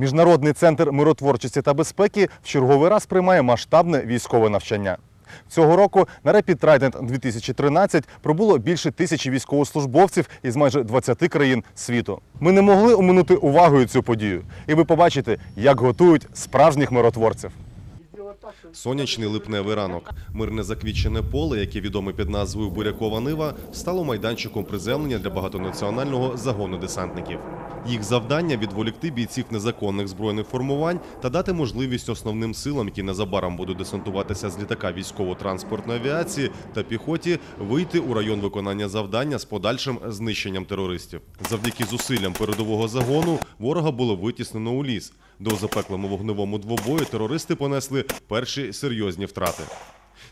Міжнародний центр миротворчості та безпеки в черговий раз приймає масштабне військове навчання. Цього року на Rapid Trident 2013 пробуло більше тисячі військовослужбовців із майже 20 країн світу. Ми не могли оминути увагою цю подію, і ви побачите, як готують справжніх миротворців. Сонячний липневий ранок. Мирне заквічене поле, яке відоме під назвою Бурякова Нива, стало майданчиком приземлення для багатонаціонального загону десантників. Їх завдання відволікти бійців незаконних збройних формувань та дати можливість основним силам, які незабаром будуть десантуватися з літака військово-транспортної авіації та піхоті, вийти у район виконання завдання з подальшим знищенням терористів. Завдяки зусиллям передового загону ворога було витіснено у ліс. До запеклому вогневому двобою терористи понесли перші серйозні втрати.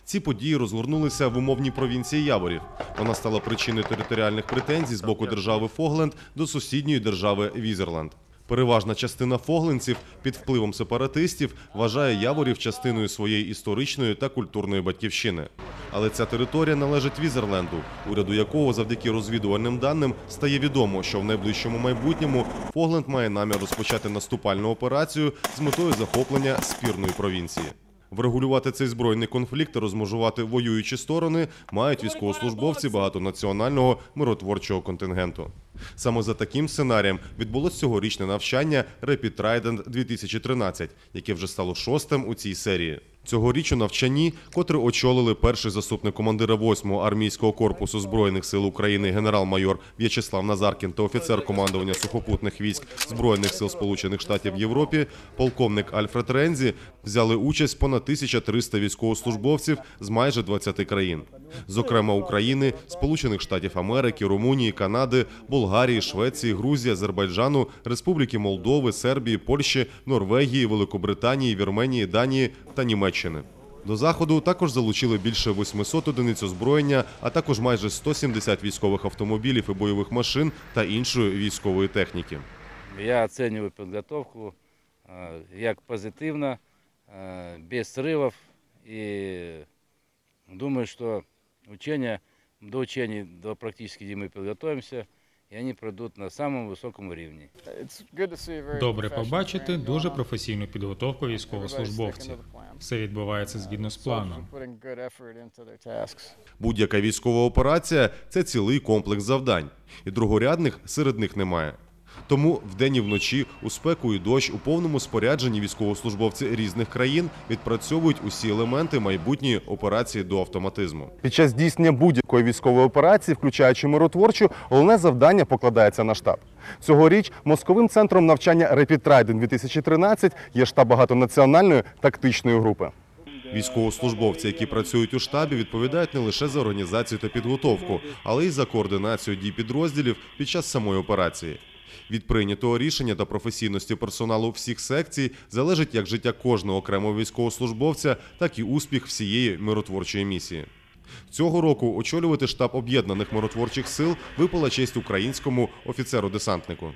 Ці події розгорнулися в умовній провінції Яворів. Вона стала причиною територіальних претензій з боку держави Фогленд до сусідньої держави Візерленд. Переважна частина фогленців під впливом сепаратистів вважає Яворів частиною своєї історичної та культурної батьківщини. Але ця територія належить Візерленду, уряду якого завдяки розвідувальним даним стає відомо, що в найближчому майбутньому Фогленд має намір розпочати наступальну операцію з метою захоплення спірної провінції. Врегулювати цей збройний конфлікт та розмежувати воюючі сторони мають військовослужбовці багатонаціонального миротворчого контингенту. Саме за таким сценарієм відбулось цьогорічне навчання Rapid Trident 2013, яке вже стало шостим у цій серії. Цьогоріч у навчанні, котре очолили перший заступник командира 8-го армійського корпусу збройних сил України генерал-майор В'ячеслав Назаркін та офіцер командування сухопутних військ збройних сил Сполучених Штатів Європі, полковник Альфред Рензі, взяли участь понад 1300 військовослужбовців з майже 20 країн, зокрема України, Сполучених Штатів Америки, Румунії, Канади, Болгарії, Швеції, Грузії, Азербайджану, Республіки Молдови, Сербії, Польщі, Норвегії, Великобританії, Вірменії, Данії та Німеччини. До заходу також залучили більше 800 одиниць озброєння, а також майже 170 військових автомобілів і бойових машин та іншої військової техніки. Я оцениваю подготовку э, як позитивно, э, без срывов. И думаю, что учения, до учений, до практически зимы подготовимся, и вони пройдуть на самому високому рівні. Добре побачити дуже професійну підготовку військовослужбовців. Все відбувається згідно з планом. Будь-яка військова операція це цілий комплекс завдань, і другорядних серед них немає. Тому вдень і вночі у спеку і дощ у повному спорядженні військовослужбовці різних країн відпрацьовують усі елементи майбутньої операції до автоматизму. Під час здійснення будь-якої військової операції, включаючи миротворчу, головне завдання покладається на штаб. Цьогоріч мозковим центром навчання Trident 2013 є штаб багатонаціональної тактичної групи. Військовослужбовці, які працюють у штабі, відповідають не лише за організацію та підготовку, але й за координацію дій підрозділів під час самої операції. Від прийнятого рішення та професійності персоналу всіх секцій залежить як життя кожного окремого військовослужбовця, так і успіх всієї миротворчої місії. Цього року очолювати штаб об'єднаних миротворчих сил випала честь українському офіцеру-десантнику.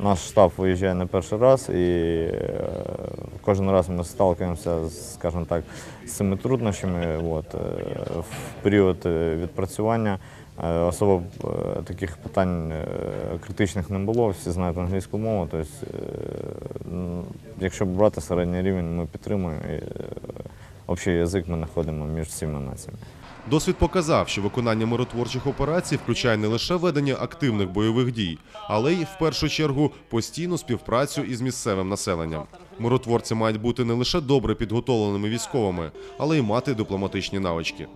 Наш штаб виїжджає не перший раз, і е, кожен раз ми сталкуємося, з, скажімо так, з цими труднощами. От, е, в період е, відпрацювання особо е, таких питань е, критичних не було, всі знають англійську мову. Тобто, е, якщо брати середній рівень, ми підтримуємо і е, общий язик ми знаходимо між всіма націями. Досвід показав, що виконання миротворчих операцій включає не лише ведення активних бойових дій, але й в першу чергу постійну співпрацю із місцевим населенням. Миротворці мають бути не лише добре підготовленими військовими, але й мати дипломатичні навички.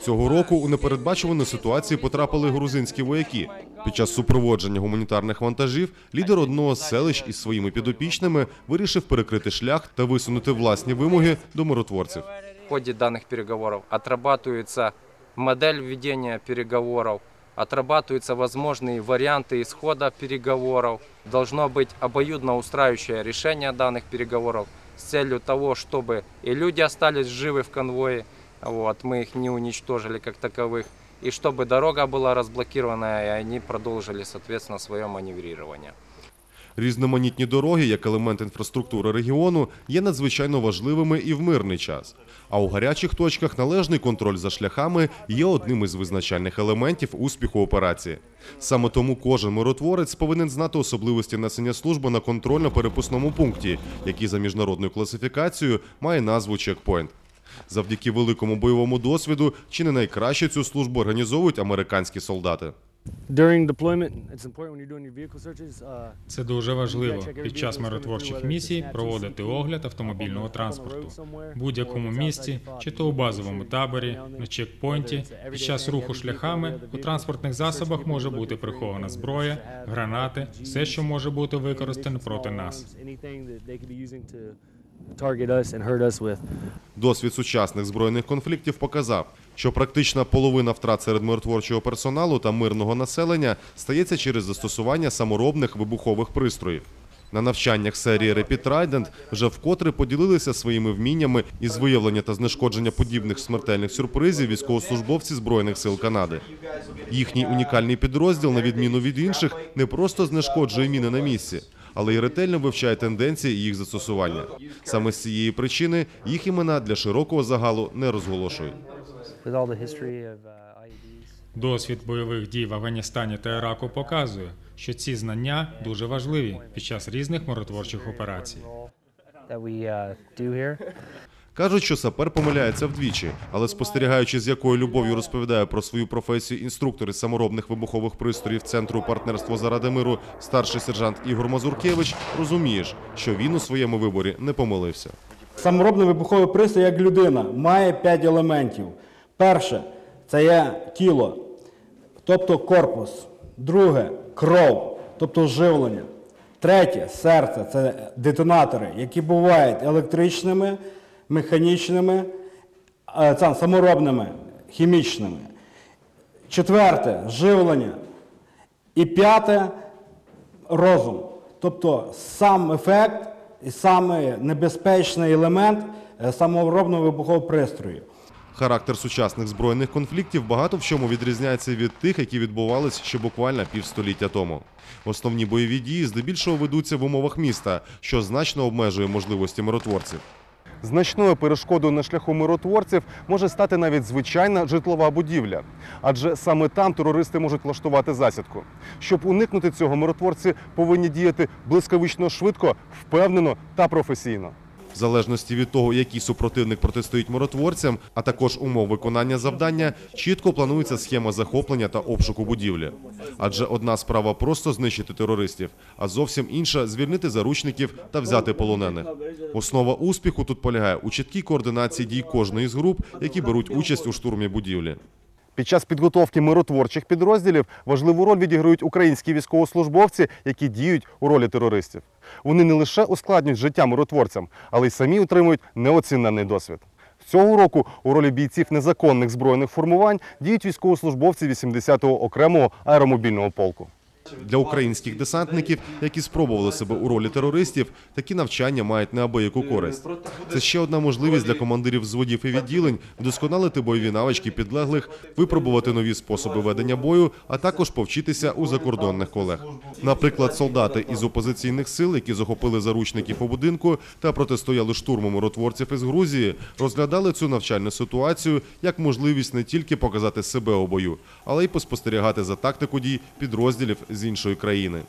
Цього року у непередбачувану ситуацію потрапили грузинські вояки. Під час супроводження гуманітарних вантажів лідер одного з селищ із своїми підопічними вирішив перекрити шлях та висунути власні вимоги до миротворців. В ходе данных переговоров отрабатывается модель ведения переговоров, отрабатываются возможные варианты исхода переговоров. Должно быть обоюдно устраивающее решение данных переговоров с целью того, чтобы и люди остались живы в конвое, вот, мы их не уничтожили как таковых, и чтобы дорога была разблокирована, и они продолжили, соответственно, свое маневрирование. Різноманітні дороги, як елемент інфраструктури регіону, є надзвичайно важливими і в мирний час. А у гарячих точках належний контроль за шляхами є одним із визначальних елементів успіху операції. Саме тому кожен миротворець повинен знати особливості несення служби на контрольно-перепусному пункті, який за міжнародною класифікацією має назву чекпоінт. Завдяки великому бойовому досвіду чи не найкраще цю службу організовують американські солдати. Uh, Це дуже важливо під час миротворчих місій проводити огляд автомобільного транспорту в будь-якому місці, чи то у базовому таборі, на чекпоінті, під час руху шляхами у транспортних засобах може бути прихована зброя, гранати, все, що може бути використане проти нас. Target. Досвід сучасних збройних конфліктів показав, що практична половина втрат серед миротворчого персоналу та мирного населення стається через застосування саморобних вибухових пристроїв. На навчаннях серії Rapid Trident вже вкотре поділилися своїми вміннями із виявлення та знешкодження подібних смертельних сюрпризів військовослужбовці Збройних сил Канади. Їхній унікальний підрозділ, на відміну від інших, не просто знешкоджує міни на місці, але й ретельно вивчає тенденції їх застосування. Саме з цієї причини їх імена для широкого загалу не розголошують. Uh. Досвід бойових дій в Афганістані та Іраку показує, що ці знання дуже важливі під час різних миротворчих операцій. Кажуть, що сапер помиляється вдвічі, але спостерігаючи, з якою любов'ю розповідає про свою професію інструктор із саморобних вибухових пристроїв Центру партнерство заради миру старший сержант Ігор Мазуркевич, розумієш, що він у своєму виборі не помилився. Саморобний вибуховий пристрій, як людина, має 5 елементів. Перше це є тіло, тобто корпус. Друге кров, тобто живлення. Третє серце це детонатори, які бувають електричними, механічними, це, саморобними, хімічними. Четверте живлення. І п'яте розум. Тобто сам ефект і саме небезпечний елемент е, саморобного вибухового пристрою. Характер сучасних збройних конфліктів багато в чому відрізняється від тих, які відбувалися ще буквально півстоліття тому. Основні бойові дії здебільшого ведуться в умовах міста, що значно обмежує можливості миротворців. Значною перешкодою на шляху миротворців може стати навіть звичайна житлова будівля, адже саме там терористи можуть влаштувати засідку. Щоб уникнути цього, миротворці повинні діяти блискавично швидко, впевнено та професійно. В залежності від того, який супротивник протистоїть миротворцям, а також умов виконання завдання, чітко планується схема захоплення та обшуку будівлі. Адже одна справа просто знищити терористів, а зовсім інша звільнити заручників та взяти полонених. Основа успіху тут полягає у чіткій координації дій кожної з груп, які беруть участь у штурмі будівлі. Під час підготовки миротворчих підрозділів важливу роль відіграють українські військовослужбовці, які діють у ролі терористів. Вони не лише ускладнюють життя миротворцям, але й самі отримують неоцінений досвід. Цього року у ролі бійців незаконних збройних формувань діють військовослужбовці 80-го окремого аеромобільного полку. Для українських десантників, які спробували себе у ролі терористів, такі навчання мають неабияку користь. Це ще одна можливість для командирів взводів і відділень вдосконалити бойові навички підлеглих, випробувати нові способи ведення бою, а також повчитися у закордонних колег. Наприклад, солдати із опозиційних сил, які захопили заручників у будинку та протистояли штурму миротворців із Грузії, розглядали цю навчальну ситуацію як можливість не тільки показати себе у бою, але й поспостерігати за тактику дій підрозділів з іншої країни.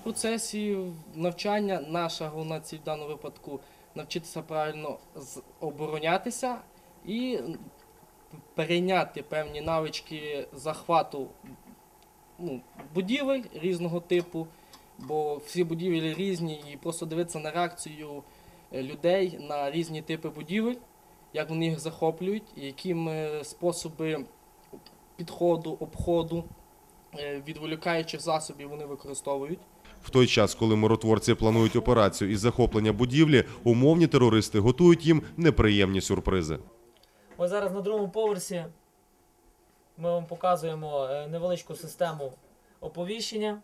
В процесі навчання наша головна ціль в даному випадку навчитися правильно оборонятися і перейняти певні навички захвату ну, будівель різного типу, бо всі будівлі різні, і просто дивитися на реакцію людей на різні типи будівель, як вони їх захоплюють, які способи підходу, обходу, відволікаючих засобів вони використовують. В той час, коли миротворці планують операцію із захоплення будівлі, умовні терористи готують їм неприємні сюрпризи. Ось зараз на другому поверсі ми вам показуємо е, невеличку систему оповіщення.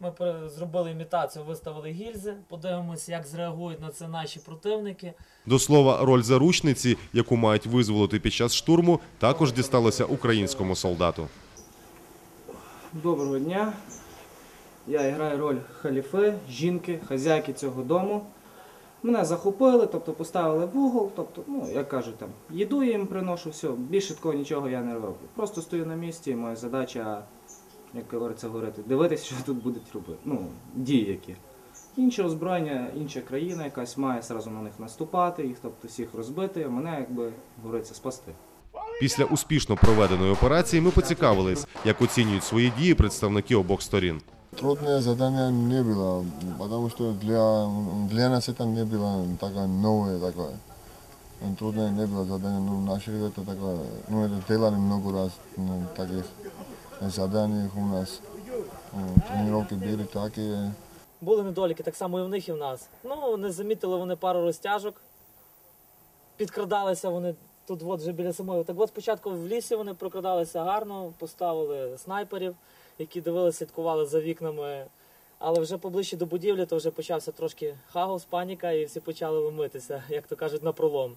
Ми зробили імітацію, виставили гільзи, подивимося, як зреагують на це наші противники. До слова, роль заручниці, яку мають визволити під час штурму, також дісталася українському солдату. Доброго дня. Я граю роль халіфи, жінки, хазяйки цього дому. Мене захопили, тобто поставили в угол, тобто, ну, як кажуть, там, їду їм приношу, все, більше такого нічого я не роблю. Просто стою на місці, і моя задача, як говориться, говорити, дивитися, що тут будуть робити. Ну, дії які. Інше озброєння, інша країна якась має зразу на них наступати, їх тобто всіх розбити, а мене, якби говориться, спасти. Після успішно проведеної операції ми поцікавились, як оцінюють свої дії представники обох сторін. Трудное задание не было, потому что для, для нас это не было такое новое такое. Трудное не было задание, ну, наши ребята такое, ну, это делали много раз, ну, таких заданий у нас. Ну, Тренировки были такие. Були недоліки так само і в них, і в нас. Ну, не замітили вони пару розтяжок. Підкрадалися вони тут от вже біля самої. Так от спочатку в лісі вони прокрадалися гарно, поставили снайперів, які дивилися, слідкували за вікнами. Але вже поближче до будівлі, то вже почався трошки хаос, паніка, і всі почали ломитися, як то кажуть, на пролом.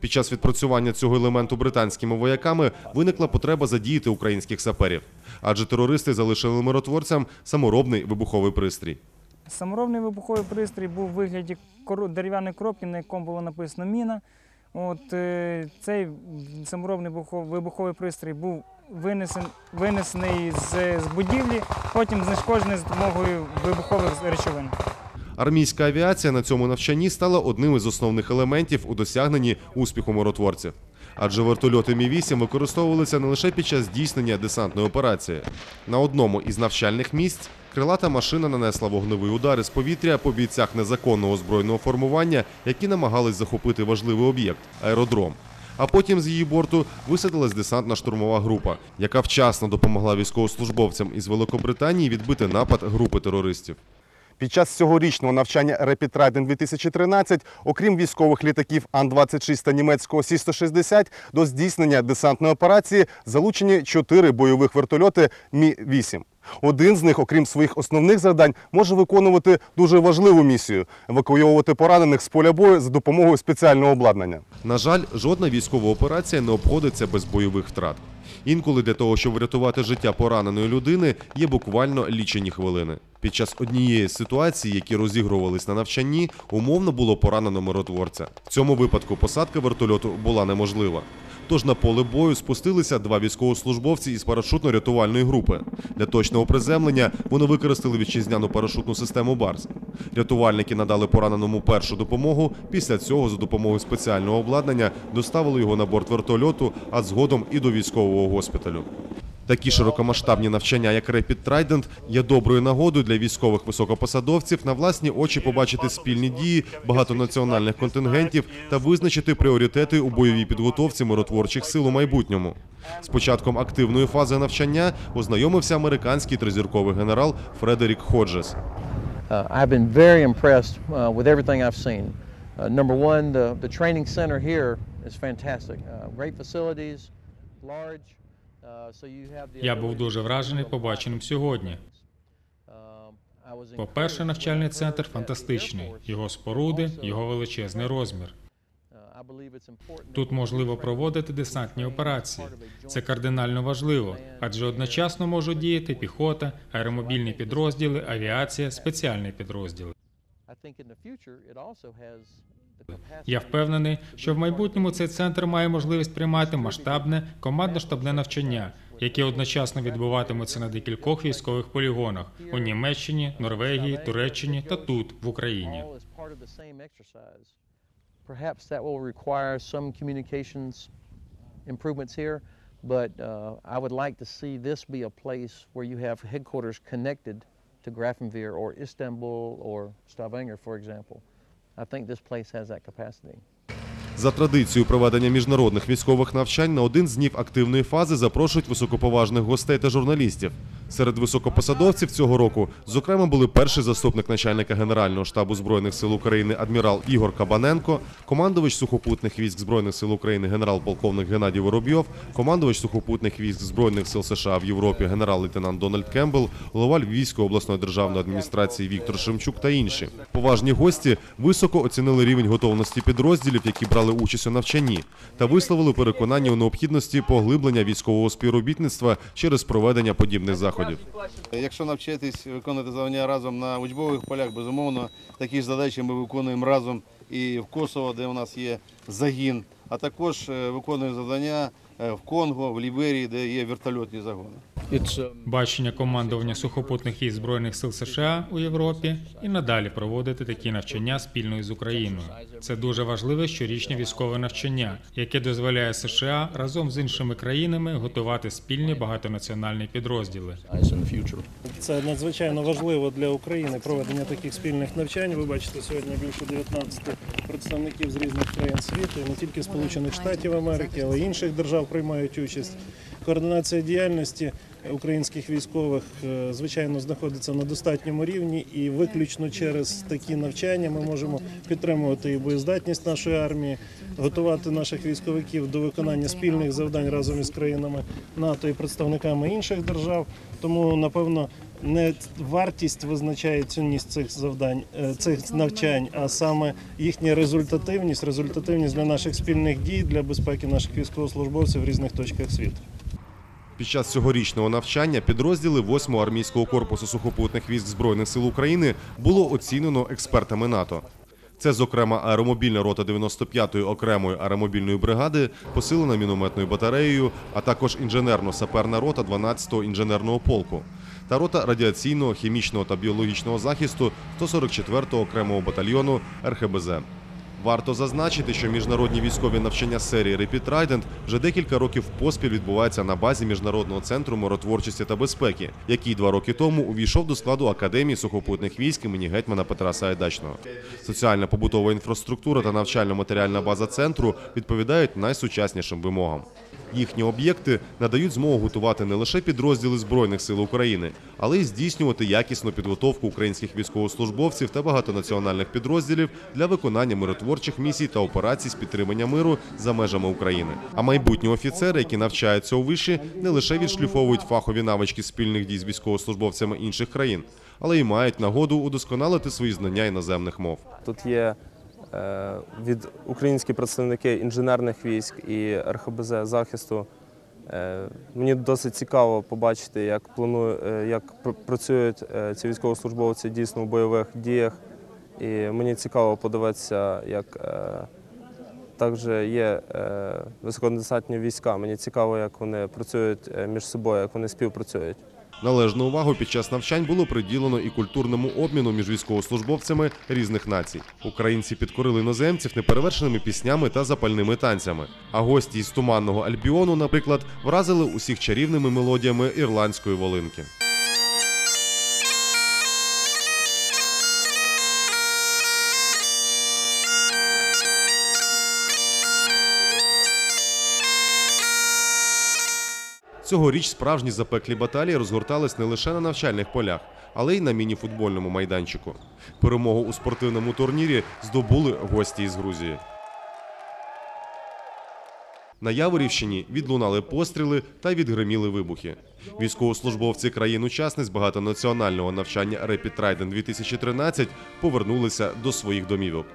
Під час відпрацювання цього елементу британськими вояками виникла потреба задіяти українських саперів, адже терористи залишили миротворцям саморобний вибуховий пристрій. Саморобний вибуховий пристрій був у вигляді дерев'яної коробки, на якому було написано міна. От е, цей саморобний вибухов- вибуховий пристрій був винесен, винесений з, з будівлі, потім знешкоджений з допомогою вибухових речовин. Армійська авіація на цьому навчанні стала одним із основних елементів у досягненні успіху миротворців. Адже вертольоти Мі-8 використовувалися не лише під час здійснення десантної операції. На одному із навчальних місць крилата машина нанесла вогневий удар із повітря по бійцях незаконного збройного формування, які намагались захопити важливий об'єкт аеродром. А потім з її борту висадилась десантна штурмова група, яка вчасно допомогла військовослужбовцям із Великобританії відбити напад групи терористів. Під час цьогорічного навчання Rapid Trident 2013, окрім військових літаків Ан-26 та німецького Сі-160, до здійснення десантної операції залучені чотири бойових вертольоти Мі-8. Один з них, окрім своїх основних завдань, може виконувати дуже важливу місію евакуйовувати поранених з поля бою за допомогою спеціального обладнання. На жаль, жодна військова операція не обходиться без бойових втрат. Інколи для того, щоб врятувати життя пораненої людини, є буквально лічені хвилини. Під час однієї з ситуацій, які розігрувались на навчанні, умовно було поранено миротворця. В цьому випадку посадка вертольоту була неможлива. Тож на поле бою спустилися два військовослужбовці із парашутно-рятувальної групи. Для точного приземлення вони використали вітчизняну парашутну систему БАРС. Рятувальники надали пораненому першу допомогу. Після цього, за допомогою спеціального обладнання, доставили його на борт вертольоту, а згодом і до військового госпіталю. Такі широкомасштабні навчання, як Rapid Trident, є доброю нагодою для військових високопосадовців на власні очі побачити спільні дії багатонаціональних контингентів та визначити пріоритети у бойовій підготовці миротворчих сил у майбутньому. З початком активної фази навчання ознайомився американський тризірковий генерал Фредерік Ходжес. Uh, uh. Uh, number one, the, the training center here is fantastic. Great facilities, large. Я був дуже вражений побаченим сьогодні. По-перше, навчальний центр фантастичний, його споруди, його величезний розмір. Тут можливо проводити десантні операції. Це кардинально важливо, адже одночасно можуть діяти піхота, аеромобільні підрозділи, авіація, спеціальні підрозділи. Я впевнений, що в майбутньому цей центр має можливість приймати масштабне командно-штабне навчання, яке одночасно відбуватиметься на декількох військових полігонах у Німеччині, Норвегії, Туреччині та тут, в Україні. Perhaps that will require some communications improvements here, but uh, I would like to see this be a place where you have headquarters connected to Grafenwehr or Istanbul or Stavanger, for example. I think this place has. За традицією проведення міжнародних військових навчань на один з днів активної фази запрошують високоповажних гостей та журналістів. Серед високопосадовців цього року, зокрема, були перший заступник начальника Генерального штабу збройних сил України адмірал Ігор Кабаненко, командувач сухопутних військ збройних сил України генерал-полковник Геннадій Воробйов, командувач сухопутних військ збройних сил США в Європі генерал-лейтенант Дональд Кембл, голова Львівської обласної державної адміністрації Віктор Шемчук та інші. Поважні гості високо оцінили рівень готовності підрозділів, які брали участь у навчанні, та висловили переконання у необхідності поглиблення військового співробітництва через проведення подібних заходів. Заходів. Якщо навчитись виконувати завдання разом на учбових полях, безумовно, такі ж задачі ми виконуємо разом і в Косово, де у нас є загін, а також е, виконуємо завдання в Конго, в Ліберії, де є вертольотні загони. Бачення командування сухопутних військ Збройних сил США у Європі і надалі проводити такі навчання спільно із Україною. Це дуже важливе щорічне військове навчання, яке дозволяє США разом з іншими країнами готувати спільні багатонаціональні підрозділи. Це надзвичайно важливо для України проведення таких спільних навчань. Ви бачите сьогодні більше 19 представників з різних країн світу, не тільки Сполучених Штатів Америки, але й інших держав приймають участь. Координація діяльності українських військових, е, звичайно, знаходиться на достатньому рівні, і виключно через такі навчання ми можемо підтримувати і боєздатність нашої армії, готувати наших військовиків до виконання спільних завдань разом із країнами НАТО і представниками інших держав. Тому, напевно, не вартість визначає цінність цих завдань, е, цих навчань, а саме їхня результативність, результативність для наших спільних дій, для безпеки наших військовослужбовців в різних точках світу. Під час цьогорічного навчання підрозділи 8-го армійського корпусу сухопутних військ Збройних сил України було оцінено експертами НАТО. Це, зокрема, аеромобільна рота 95-ї окремої аеромобільної бригади, посилена мінометною батареєю, а також інженерно-саперна рота 12-го інженерного полку та рота радіаційного, хімічного та біологічного захисту 144-го окремого батальйону РХБЗ. Варто зазначити, що міжнародні військові навчання серії Rapid Trident вже декілька років поспіль відбуваються на базі Міжнародного центру миротворчості та безпеки, який два роки тому увійшов до складу Академії сухопутних військ імені гетьмана Петра Сайдачного. Соціальна побутова інфраструктура та навчально-матеріальна база центру відповідають найсучаснішим вимогам. Їхні об'єкти надають змогу готувати не лише підрозділи Збройних сил України, але й здійснювати якісну підготовку українських військовослужбовців та багатонаціональних підрозділів для виконання миротворчих місій та операцій з підтримання миру за межами України. А майбутні офіцери, які навчаються у виші, не лише відшліфовують фахові навички спільних дій з військовослужбовцями інших країн, але й мають нагоду удосконалити свої знання іноземних мов. Тут є від українські представники інженерних військ і РХБЗ захисту. Е, Мені досить цікаво побачити, як планую, е, як працюють е, ці військовослужбовці дійсно в бойових діях. І мені цікаво подивитися, як е, також є е, високодесантні війська. Мені цікаво, як вони працюють е, між собою, як вони співпрацюють. Належну увагу під час навчань було приділено і культурному обміну між військовослужбовцями різних націй. Українці підкорили іноземців неперевершеними піснями та запальними танцями. А гості із туманного Альбіону, наприклад, вразили усіх чарівними мелодіями ірландської волинки. Цьогоріч справжні запеклі баталії розгортались не лише на навчальних полях, але й на міні-футбольному майданчику. Перемогу у спортивному турнірі здобули гості із Грузії. На Яворівщині відлунали постріли та відгриміли вибухи. Військовослужбовці країн-учасниць багатонаціонального навчання Rapid Trident 2013 повернулися до своїх домівок.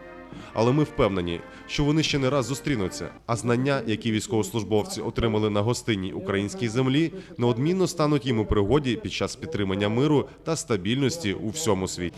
Але ми впевнені, що вони ще не раз зустрінуться. А знання, які військовослужбовці отримали на гостинній українській землі, неодмінно стануть їм у пригоді під час підтримання миру та стабільності у всьому світі.